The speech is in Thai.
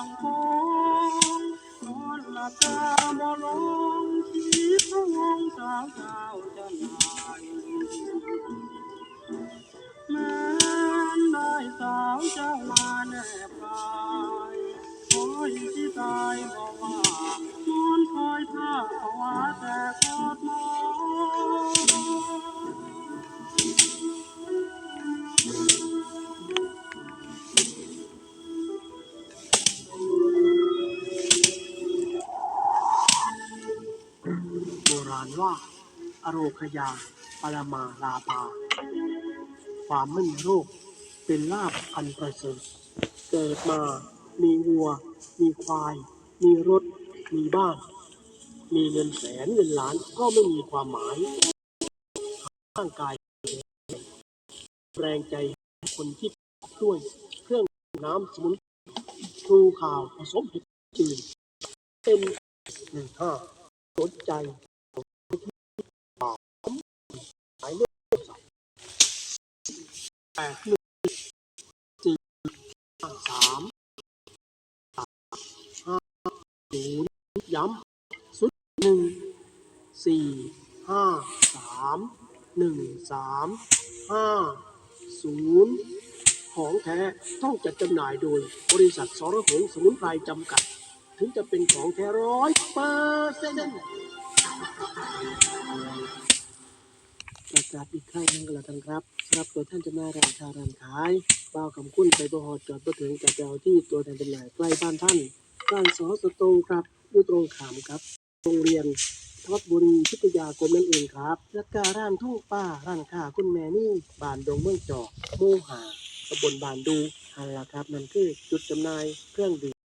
างคงนอนละตามองลงคิดพระวงสาวเจ้าจะนายแม้นได้สาวเจ้ามาแนบกายคอยที่ตายาณว่า อโรคยาปรมาลาภาความไม่มีโรคเป็นลาภอันประเสริฐเกิดมามีวัว มีควาย มีรถ มีบ้าน มีเงินแสนเงินล้านก็ไม่มีความหมาย ร่างกาย แรงใจคนที่ด้วยเครื่องน้ำสมุนครูข่าวผสมเห็ดจืดเป็นหนึ่งห้าสนใจ หมายเลขแปดหนึ่งสี่ห้าสามสามห้าศูนย์ย้ำสุดหนึ่งสี่ห้าสามหนึ่งสามห้าศูนย์ของแท้ต้องจัดจำหน่ายโดย บริษัทสรหงสมุนไพรจำกัด ถึงจะเป็นของแท้ร้อยเปอร์เซ็นต์ กาศอีกครั้งหนึงก็แล้วกันครับสำหรับตัวท่านจำหน่ายร้านค้าร้านขายบ่าวคำคุ้นไปบ่ฮอดจอดบ่ถึงกับเราที่ตัวแทนจำหน่ายใกล้บ้านท่านร้านสอสตงครับอยู่ตรงขามครับโรงเรียนทวัดบุรีพิทยาคมนั่นเองครับแล้วก็ร้านทุ่งป้าร้านค้าคุณแม่นี่บ้านดงเมืองจอกโมหาตำบลบานดูอันละครับนั่นคือจุดจำหน่ายเครื่องดื่ม